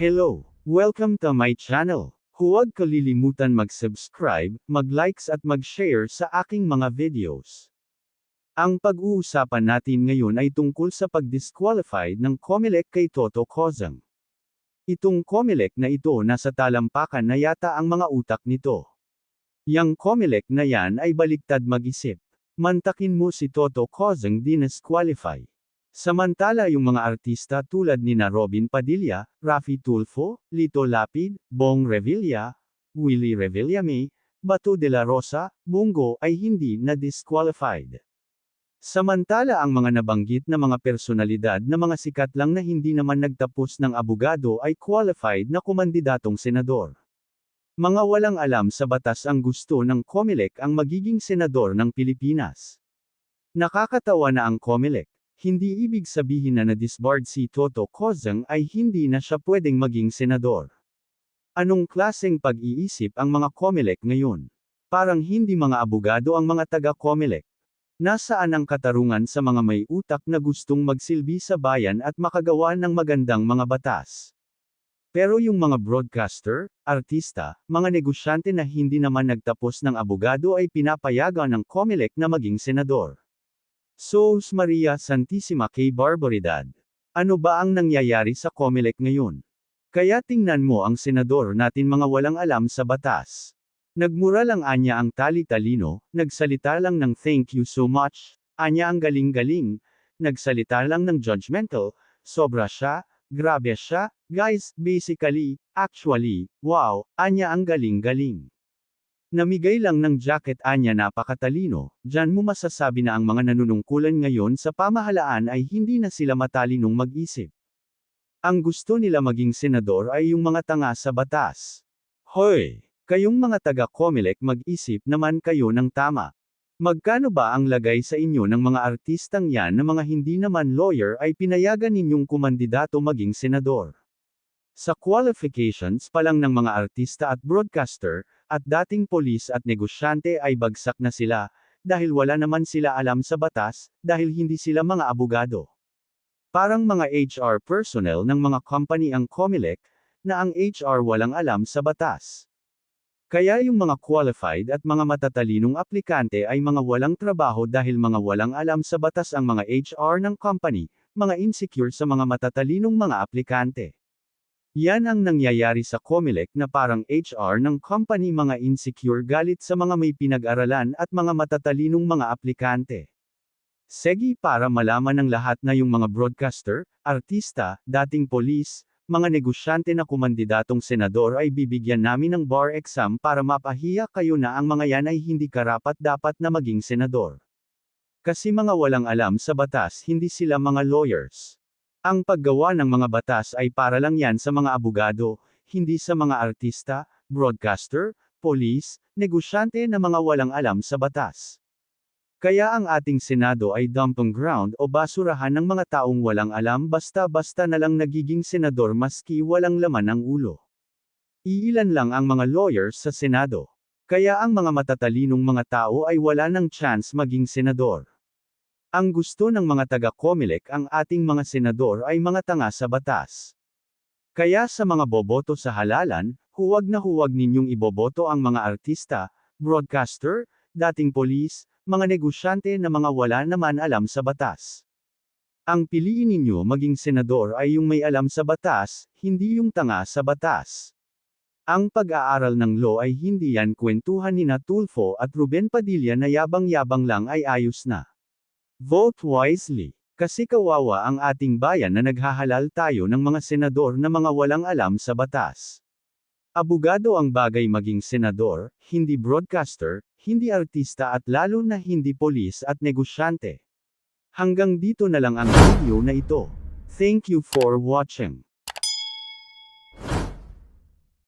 Hello! Welcome to my channel. Huwag kalilimutan mag-subscribe, mag-likes at mag-share sa aking mga videos. Ang pag-uusapan natin ngayon ay tungkol sa pag-disqualified ng Comelec kay Toto Kozang. Itong Comelec na ito nasa talampakan na yata ang mga utak nito. Yang Comelec na yan ay baliktad mag-isip. Mantakin mo si Toto Kozang disqualify. Samantala yung mga artista tulad ni na Robin Padilla, Rafi Tulfo, Lito Lapid, Bong Revilla, Willie Revillame, Bato de la Rosa, Bungo ay hindi na disqualified. Samantala ang mga nabanggit na mga personalidad na mga sikat lang na hindi naman nagtapos ng abogado ay qualified na kumandidatong senador. Mga walang alam sa batas ang gusto ng COMELEC ang magiging senador ng Pilipinas. Nakakatawa na ang COMELEC. Hindi ibig sabihin na na-disbarred si Toto Kozang ay hindi na siya pwedeng maging senador. Anong klaseng pag-iisip ang mga COMELEC ngayon? Parang hindi mga abogado ang mga taga-COMELEC. Nasaan ang katarungan sa mga may utak na gustong magsilbi sa bayan at makagawa ng magandang mga batas? Pero yung mga broadcaster, artista, mga negosyante na hindi naman nagtapos ng abogado ay pinapayagan ng COMELEC na maging senador. Sos Maria Santissima kay Barbaridad. Ano ba ang nangyayari sa COMELEC ngayon? Kaya tingnan mo ang senador natin mga walang alam sa batas. Nagmura lang anya ang tali-talino, nagsalita lang ng thank you so much, anya ang galing-galing, nagsalita lang ng judgmental, sobra siya, grabe siya, guys, basically, actually, wow, anya ang galing-galing. Namigay lang ng jacket anya napakatalino, dyan mo masasabi na ang mga nanunungkulan ngayon sa pamahalaan ay hindi na sila matalinong mag-isip. Ang gusto nila maging senador ay yung mga tanga sa batas. Hoy! Kayong mga taga-Comelec mag-isip naman kayo ng tama. Magkano ba ang lagay sa inyo ng mga artistang yan na mga hindi naman lawyer ay pinayagan ninyong kumandidato maging senador? Sa qualifications pa lang ng mga artista at broadcaster, at dating polis at negosyante ay bagsak na sila, dahil wala naman sila alam sa batas, dahil hindi sila mga abogado. Parang mga HR personnel ng mga company ang COMELEC, na ang HR walang alam sa batas. Kaya yung mga qualified at mga matatalinong aplikante ay mga walang trabaho dahil mga walang alam sa batas ang mga HR ng company, mga insecure sa mga matatalinong mga aplikante. Yan ang nangyayari sa COMELEC na parang HR ng company mga insecure galit sa mga may pinag-aralan at mga matatalinong mga aplikante. Segi para malaman ng lahat na yung mga broadcaster, artista, dating polis, mga negosyante na kumandidatong senador ay bibigyan namin ng bar exam para mapahiya kayo na ang mga yan ay hindi karapat dapat na maging senador. Kasi mga walang alam sa batas hindi sila mga lawyers. Ang paggawa ng mga batas ay para lang yan sa mga abogado, hindi sa mga artista, broadcaster, police, negosyante na mga walang alam sa batas. Kaya ang ating Senado ay dumping ground o basurahan ng mga taong walang alam basta-basta na lang nagiging senador maski walang laman ang ulo. Iilan lang ang mga lawyers sa Senado. Kaya ang mga matatalinong mga tao ay wala ng chance maging senador. Ang gusto ng mga taga-Comelec ang ating mga senador ay mga tanga sa batas. Kaya sa mga boboto sa halalan, huwag na huwag ninyong iboboto ang mga artista, broadcaster, dating polis, mga negosyante na mga wala naman alam sa batas. Ang piliin ninyo maging senador ay yung may alam sa batas, hindi yung tanga sa batas. Ang pag-aaral ng law ay hindi yan kwentuhan ni Natulfo at Ruben Padilla na yabang-yabang lang ay ayos na. Vote wisely. Kasi kawawa ang ating bayan na naghahalal tayo ng mga senador na mga walang alam sa batas. Abogado ang bagay maging senador, hindi broadcaster, hindi artista at lalo na hindi polis at negosyante. Hanggang dito na lang ang video na ito. Thank you for watching.